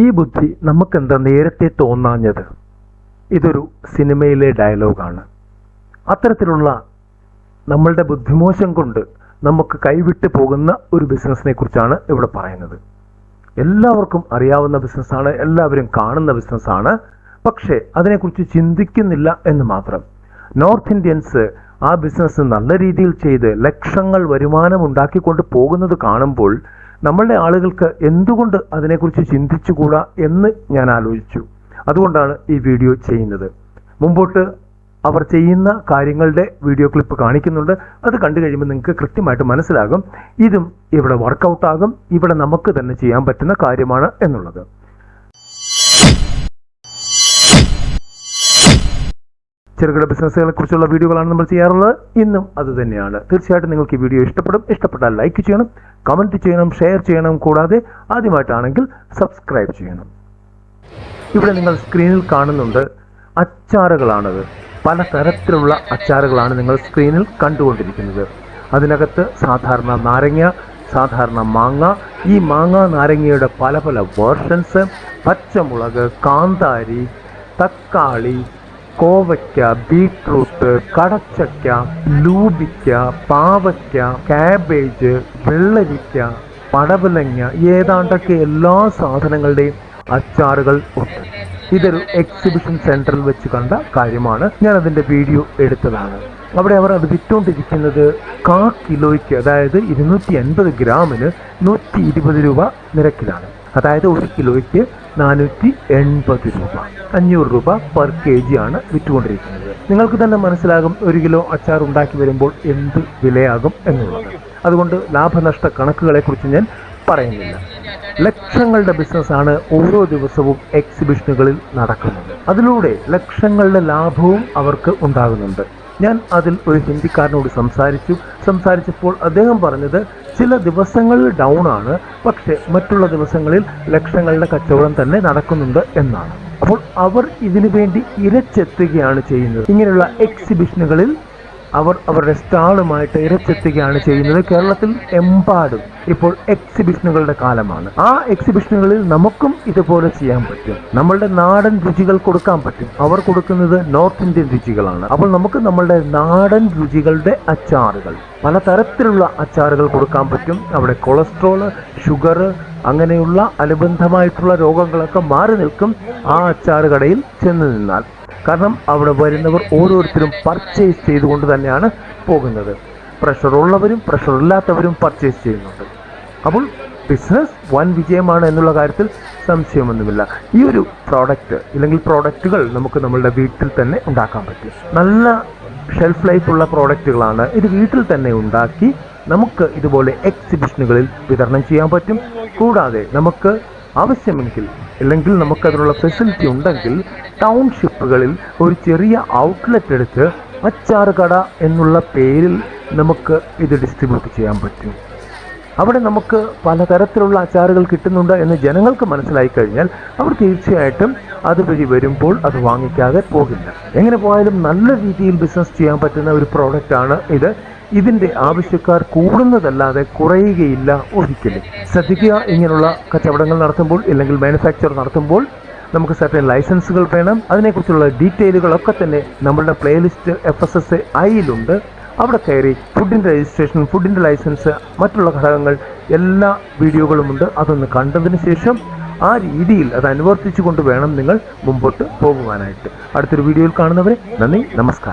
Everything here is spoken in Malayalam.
ഈ ബുദ്ധി നമുക്കെന്താ നേരത്തെ തോന്നാഞ്ഞത്? ഇതൊരു സിനിമയിലെ ഡയലോഗാണ്. അത്തരത്തിലുള്ള നമ്മളുടെ ബുദ്ധിമോശം കൊണ്ട് നമുക്ക് കൈവിട്ട് പോകുന്ന ഒരു ബിസിനസ്സിനെ കുറിച്ചാണ് ഇവിടെ പറയുന്നത്. എല്ലാവർക്കും അറിയാവുന്ന ബിസിനസ്സാണ് എല്ലാവരും കാണുന്ന ബിസിനസ്സാണ്. പക്ഷേ അതിനെക്കുറിച്ച് ചിന്തിക്കുന്നില്ല എന്ന് മാത്രം. നോർത്ത് ഇന്ത്യൻസ് ആ ബിസിനസ് നല്ല രീതിയിൽ ചെയ്ത് ലക്ഷങ്ങൾ വരുമാനം ഉണ്ടാക്കിക്കൊണ്ട് പോകുന്നത് കാണുമ്പോൾ നമ്മളുടെ ആളുകൾക്ക് എന്തുകൊണ്ട് അതിനെക്കുറിച്ച് ചിന്തിച്ചുകൂടാ എന്ന് ഞാൻ ആലോചിച്ചു. അതുകൊണ്ടാണ് ഈ വീഡിയോ ചെയ്യുന്നത്. മുമ്പോട്ട് അവർ ചെയ്യുന്ന കാര്യങ്ങളുടെ വീഡിയോ ക്ലിപ്പ് കാണിക്കുന്നുണ്ട്. അത് കണ്ടു കഴിയുമ്പോൾ നിങ്ങൾക്ക് കൃത്യമായിട്ട് മനസ്സിലാകും. ഇതും ഇവിടെ വർക്കൗട്ടാകും ഇവിടെ നമുക്ക് തന്നെ ചെയ്യാൻ പറ്റുന്ന കാര്യമാണ് എന്നുള്ളത്. ചെറുകിട ബിസിനസ്സുകളെ കുറിച്ചുള്ള വീഡിയോകളാണ് നമ്മൾ ചെയ്യാറുള്ളത്. ഇന്നും അത് തന്നെയാണ്. തീർച്ചയായിട്ടും നിങ്ങൾക്ക് ഈ വീഡിയോ ഇഷ്ടപ്പെടും. ഇഷ്ടപ്പെട്ടാൽ ലൈക്ക് ചെയ്യണം കമന്റ് ചെയ്യണം ഷെയർ ചെയ്യണം. കൂടാതെ ആദ്യമായിട്ടാണെങ്കിൽ സബ്സ്ക്രൈബ് ചെയ്യണം. ഇവിടെ നിങ്ങൾ സ്ക്രീനിൽ കാണുന്നുണ്ട് അച്ചാറുകളാണത്. പല തരത്തിലുള്ള അച്ചാറുകളാണ് നിങ്ങൾ സ്ക്രീനിൽ കണ്ടുകൊണ്ടിരിക്കുന്നത്. അതിനകത്ത് സാധാരണ നാരങ്ങ സാധാരണ മാങ്ങ ഈ മാങ്ങ നാരങ്ങയുടെ പല പല വേർഷൻസ് പച്ചമുളക് കാന്താരി തക്കാളി കോവയ്ക്ക ബീട്രൂട്ട് കടച്ചക്ക ലൂബിക്ക പാവയ്ക്ക കാബേജ് വെള്ളരിക്ക പടവലങ്ങ ഏതാണ്ടൊക്കെ എല്ലാ സാധനങ്ങളുടെയും അച്ചാറുകൾ ഉണ്ട്. ഇതൊരു എക്സിബിഷൻ സെന്ററിൽ വെച്ച് കണ്ട കാര്യമാണ്. ഞാൻ അതിന്റെ വീഡിയോ എടുത്തതാണ്. അവിടെ അവർ അത് വിറ്റുകൊണ്ടിരിക്കുന്നത് കാ കിലോയ്ക്ക് അതായത് ഇരുന്നൂറ്റി അൻപത് ഗ്രാമിന് നൂറ്റി ഇരുപത് രൂപ നിരക്കിലാണ്. അതായത് ഒരു കിലോയ്ക്ക് നാനൂറ്റി എൺപത് രൂപ. അഞ്ഞൂറ് രൂപ പെർ കെ ജി ആണ് വിറ്റുകൊണ്ടിരിക്കുന്നത്. നിങ്ങൾക്ക് തന്നെ മനസ്സിലാകും ഒരു കിലോ അച്ചാർ ഉണ്ടാക്കി വരുമ്പോൾ എന്ത് വിലയാകും എന്നുള്ളത്. അതുകൊണ്ട് ലാഭനഷ്ട കണക്കുകളെ കുറിച്ച് ഞാൻ പറയുന്നില്ല. ലക്ഷങ്ങളുടെ ബിസിനസ്സാണ് ഓരോ ദിവസവും എക്സിബിഷനുകളിൽ നടക്കുന്നത്. അതിലൂടെ ലക്ഷങ്ങളുടെ ലാഭവും അവർക്ക് ഉണ്ടാകുന്നുണ്ട്. ഞാൻ അതിൽ ഒരു ഹിന്ദിക്കാരനോട് സംസാരിച്ചു. സംസാരിച്ചപ്പോൾ അദ്ദേഹം പറഞ്ഞത് ചില ദിവസങ്ങളിൽ ഡൗൺ ആണ് പക്ഷേ മറ്റുള്ള ദിവസങ്ങളിൽ ലക്ഷങ്ങളുടെ കച്ചവടം തന്നെ നടക്കുന്നുണ്ട് എന്നാണ്. അപ്പോൾ അവർ ഇതിനു വേണ്ടി ഇരച്ചെത്തുകയാണ് ചെയ്യുന്നത്. ഇങ്ങനെയുള്ള എക്സിബിഷനുകളിൽ അവർ അവരുടെ സ്റ്റാളുമായിട്ട് ഇരച്ചെത്തുകയാണ് ചെയ്യുന്നത്. കേരളത്തിൽ എമ്പാടും ഇപ്പോൾ എക്സിബിഷനുകളുടെ കാലമാണ്. ആ എക്സിബിഷനുകളിൽ നമുക്കും ഇതുപോലെ ചെയ്യാൻ പറ്റും. നമ്മളുടെ നാടൻ രുചികൾ കൊടുക്കാൻ പറ്റും. അവർ കൊടുക്കുന്നത് നോർത്ത് ഇന്ത്യൻ രുചികളാണ്. അപ്പോൾ നമുക്ക് നമ്മളുടെ നാടൻ രുചികളുടെ അച്ചാറുകൾ പലതരത്തിലുള്ള അച്ചാറുകൾ കൊടുക്കാൻ പറ്റും. അവിടെ കൊളസ്ട്രോൾ ഷുഗർ അങ്ങനെയുള്ള അനുബന്ധമായിട്ടുള്ള രോഗങ്ങളൊക്കെ മാറി നിൽക്കും ആ അച്ചാറ് കടയിൽ ചെന്ന് നിന്നാൽ. കാരണം അവിടെ വരുന്നവർ ഓരോരുത്തരും പർച്ചേസ് ചെയ്തുകൊണ്ട് തന്നെയാണ് പോകുന്നത്. പ്രഷർ ഉള്ളവരും പ്രഷർ ഇല്ലാത്തവരും പർച്ചേസ് ചെയ്യുന്നുണ്ട്. അപ്പോൾ ബിസിനസ് വൻ വിജയമാണ് എന്നുള്ള കാര്യത്തിൽ സംശയമൊന്നുമില്ല. ഈ ഒരു പ്രോഡക്റ്റ് ഇല്ലെങ്കിൽ പ്രോഡക്റ്റുകൾ നമുക്ക് നമ്മളുടെ വീട്ടിൽ തന്നെ ഉണ്ടാക്കാൻ പറ്റും. നല്ല ഷെൽഫ് ലൈഫ് ഉള്ള പ്രോഡക്റ്റുകളാണ് ഇത് വീട്ടിൽ തന്നെ ഉണ്ടാക്കി നമുക്ക് ഇതുപോലെ എക്സിബിഷനുകളിൽ വിതരണം ചെയ്യാൻ പറ്റും. കൂടാതെ നമുക്ക് ആവശ്യമെങ്കിൽ അല്ലെങ്കിൽ നമുക്കതിനുള്ള ഫെസിലിറ്റി ഉണ്ടെങ്കിൽ ടൗൺഷിപ്പുകളിൽ ഒരു ചെറിയ ഔട്ട്ലെറ്റ് എടുത്ത് അച്ചാറുകട എന്നുള്ള പേരിൽ നമുക്ക് ഇത് ഡിസ്ട്രിബ്യൂട്ട് ചെയ്യാൻ പറ്റും. അവിടെ നമുക്ക് പലതരത്തിലുള്ള അച്ചാറുകൾ കിട്ടുന്നുണ്ട് എന്ന് ജനങ്ങൾക്ക് മനസ്സിലായി കഴിഞ്ഞാൽ അവർ തീർച്ചയായിട്ടും അത് വഴി വരുമ്പോൾ അത് വാങ്ങിക്കാതെ പോകില്ല. എങ്ങനെ പോയാലും നല്ല രീതിയിൽ ബിസിനസ് ചെയ്യാൻ പറ്റുന്ന ഒരു പ്രോഡക്റ്റാണ് ഇത്. ഇതിന്റെ ആവശ്യക്കാർ കൂടുന്നതല്ലാതെ കുറയുകയില്ല ഒരിക്കലും. ശ്രദ്ധിക്കുക ഇങ്ങനെയുള്ള കച്ചവടങ്ങൾ നടത്തുമ്പോൾ ഇല്ലെങ്കിൽ മാനുഫാക്ചർ നടത്തുമ്പോൾ നമുക്ക് സർട്ടൻ ലൈസൻസുകൾ വേണം. അതിനെക്കുറിച്ചുള്ള ഡീറ്റെയിലുകളൊക്കെ തന്നെ നമ്മളുടെ പ്ലേലിസ്റ്റ് എഫ് എസ് എസ് ഐയിലുണ്ട് അവിടെ കയറി ഫുഡിന്റെ രജിസ്ട്രേഷൻ ഫുഡിന്റെ ലൈസൻസ് മറ്റുള്ള ഘടകങ്ങൾ എല്ലാ വീഡിയോകളുമുണ്ട് അതൊന്ന് കണ്ടതിന് ശേഷം ആ രീതിയിൽ അത് അനുവർത്തിച്ചുകൊണ്ട് വേണം നിങ്ങൾ മുമ്പോട്ട് പോകുവാനായിട്ട്. അടുത്തൊരു വീഡിയോയിൽ കാണുന്നവരെ നന്ദി നമസ്കാരം.